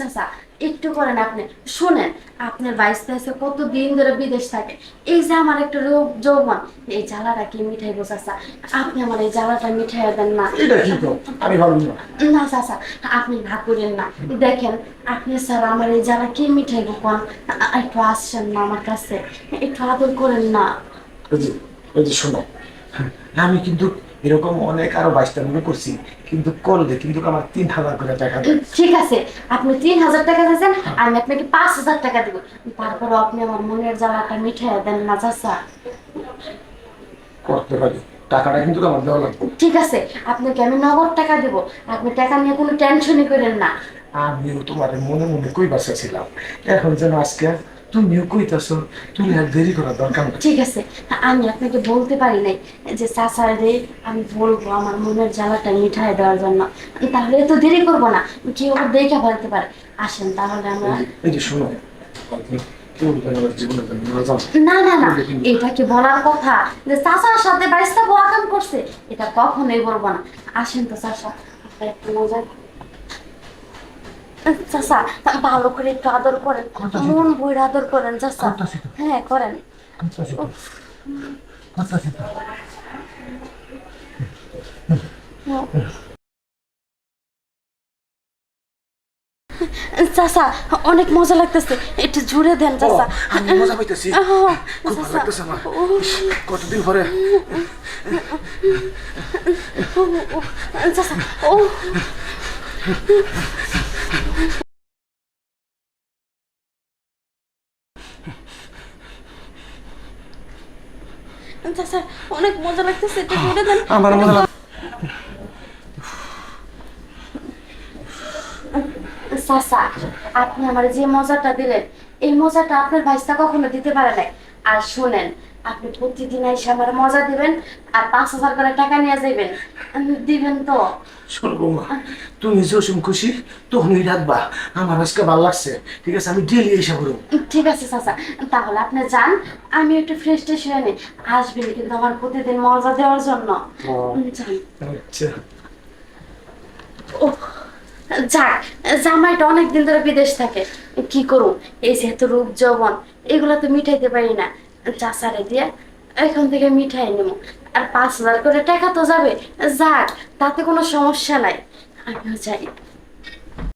চাচা একটু করেন আপনি। শোনেন আপনার কত দিন ধরে বিদেশ থাকে? এই যে আমার একটা রোগ যৌবন এই জ্বালাটা কি মিঠাই চাচা আপনি আমার এই জ্বালাটা মিঠাই দেন না। আমি না। চাচা আপনি না করেন না। দেখেন আপনি স্যার আমার এই জ্বালা কি মিঠাই কোন? একটু আসছেন না আমার কাছে। একটু আদর করেন না। শোনো। আমি কিন্তু এরকম অনেক আরও বাইশটা মনে করছি কিন্তু করলে কিন্তু আমার তিন হাজার করে টাকা ঠিক আছে আপনি তিন হাজার টাকা দিয়েছেন আমি আপনাকে পাঁচ হাজার টাকা দেবো। তারপর আপনি আমার মনের জ্বালাটা মিঠাই দেন না চাচা। করতে পারি। টাকাটা কিন্তু আমার দেওয়া লাগবে। ঠিক আছে আপনাকে আমি নগদ টাকা দেব। আপনি টাকা নিয়ে কোনো টেনশনই করেন না। আমিও তোমার মনে মনে কই বাসাছিলাম এখন যেন আজকে তুমিও কইতাছো তুমি আর দেরি করার দরকার নেই। ঠিক আছে আমি আপনাকে বলতে পারি নাই যে চাচার রে আমি বলব আমার মনের জ্বালাটা মিঠাই দেওয়ার জন্য। তাহলে তো দেরি করব না কেউ দেখে ফেলতে পারে। আসেন তাহলে আমরা এই যে শোনো না না না এটা কি বলার কথা? যে চাচার সাথে বাইশটা বোয়া কাম করছে এটা কখনোই বলব না। আসেন তো চাচা আপনার একটু মজা চাচা ভালো করে একটু আদর করেন। মন বইরা আদর করেন চাচা। হ্যাঁ করেন। চাচা অনেক মজা লাগতেছে। একটু জুড়ে দেন চাচা। মজা পাইতেছি। খুব ভালো লাগতেছে আমার। কতদিন পরে? চাচা ও। চাচা অনেক মজা লাগতেছে দেন। আমার মজা লাগ- চাচা আপনি আমার যে মজাটা দিলেন এই মজাটা আপনার ভাইসা কখনো দিতে পারে নাই। আর শুনেন আপনি প্রতিদিন এসে আমার মজা দিবেন আর পাঁচ হাজার করে টাকা নিয়ে যাবেন দিবেন তো। শোনো বৌমা তুমি যখন খুশি তখনই আমার আজকে ভালো লাগছে ঠিক আছে? আমি ডেলি এসে করব ঠিক আছে চাচা। তাহলে আপনি যান আমি একটু ফ্রেশ ট্রেশ হয়ে নিই আসবেন কিন্তু আমার প্রতিদিন মজা দেওয়ার জন্য। আচ্ছা। ও যাক, জামাইটা অনেক দিন ধরে বিদেশ থাকে। কি করুম? এই যেহেতু রূপ যৌবন, এগুলো তো মিঠাইতে পারি না। চাচারে দিয়ে এখন থেকে মিঠাই নেব। আর পাঁচ হাজার করে টাকা তো যাবে। যাক, তাতে কোনো সমস্যা নাই। আমিও যাই।